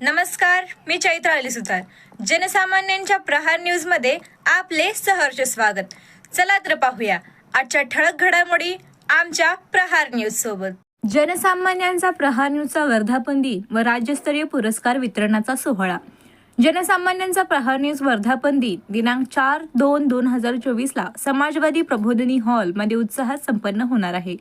नमस्कार मी चैत्र अली सुतार. जनसामान्यांच्या प्रहार न्यूजमध्ये आपले सहर्ष स्वागत. चला तर पाहूया आजच्या ठळक घडामोडी आमच्या प्रहार न्यूज सोबत. जनसामान्यांचा प्रहार न्यूजचा वर्धापन दिन व राज्यस्तरीय पुरस्कार वितरणाचा सोहळा. जनसामान्यांचा प्रहार न्यूज वर्धापन दिन दिनांक चार दोन दोन हजार चोवीसला समाजवादी प्रबोधिनी हॉलमध्ये उत्साहात संपन्न होणार आहे.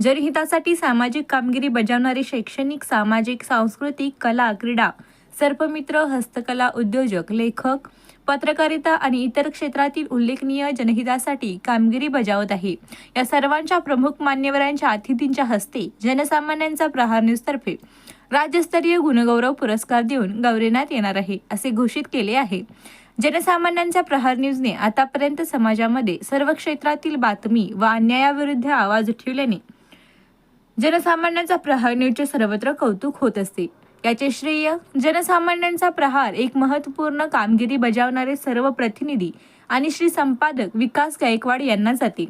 जनहितासाठी सामाजिक कामगिरी बजावणारे शैक्षणिक सामाजिक सांस्कृतिक कला क्रीडा सर्पमित्र हस्तकला उद्योजक लेखक पत्रकारिता आणि इतर क्षेत्रातील उल्लेखनीय जनहितासाठी कामगिरी बजावत आहे. या सर्वांच्या प्रमुख मान्यवरांच्या अतिथींच्या हस्ते जनसामान्यांचा प्रहार न्यूजतर्फे राज्यस्तरीय गुणगौरव पुरस्कार देऊन गौरवण्यात येणार आहे असे घोषित केले आहे. जनसामान्यांच्या प्रहार न्यूजने आतापर्यंत समाजामध्ये सर्व क्षेत्रातील बातमी व अन्यायाविरुद्ध आवाज उठविल्याने जनसामान्यांचा प्रहार न्यूजचे सर्वत्र कौतुक होत असते. याचे श्रेय जनसामान्यांचा प्रहार एक महत्त्वपूर्ण कामगिरी बजावणारे सर्व प्रतिनिधी आणि श्री संपादक विकास गायकवाड यांना जाते.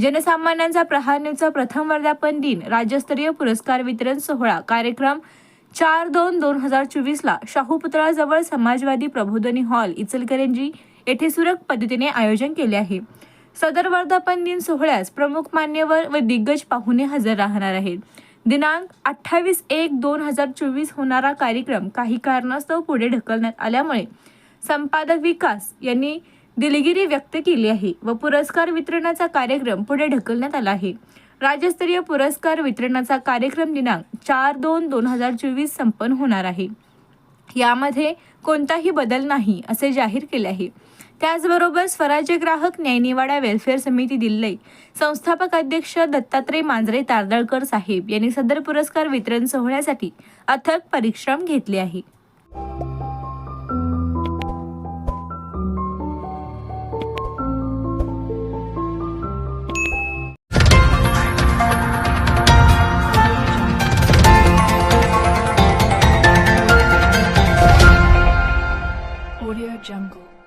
जनसामान्यांचा प्रहार न्यूजचा प्रथम वर्धापन दिन राज्यस्तरीय पुरस्कार वितरण सोहळा कार्यक्रम चार दोन दोन हजार चोवीसला शाहूपुतळाजवळ समाजवादी प्रबोधनी हॉल इचलकरंजी येथे सुरक पद्धतीने आयोजन केले आहे. सदर वर्धापन दिन सोहळ्यास प्रमुख मान्यवर व दिग्गज पाहुणे हजर राहणार आहेत. दिनांक अठ्ठावीस एक दोन हजार चोवीस होणारा कार्यक्रम काही कारणास्तव पुढे ढकलण्यात आल्यामुळे संपादक विकास यांनी दिलगिरी व्यक्त केली आहे व पुरस्कार वितरणाचा कार्यक्रम पुढे ढकलण्यात आला आहे. राज्यस्तरीय पुरस्कार वितरणाचा कार्यक्रम दिनांक चार दोन दोन हजार चोवीस संपन्न होणार आहे. यामध्ये कोणताही बदल नाही असे जाहीर केले आहे. त्याचबरोबर स्वराज्य ग्राहक न्यायनिवाडा वेलफेअर समिती दिल्लई संस्थापक अध्यक्ष दत्तात्रय मांजरे तारदळकर साहेब यांनी सदर पुरस्कार वितरण सोहळ्यासाठी अथक परिश्रम घेतले आहे. Audio Jungle.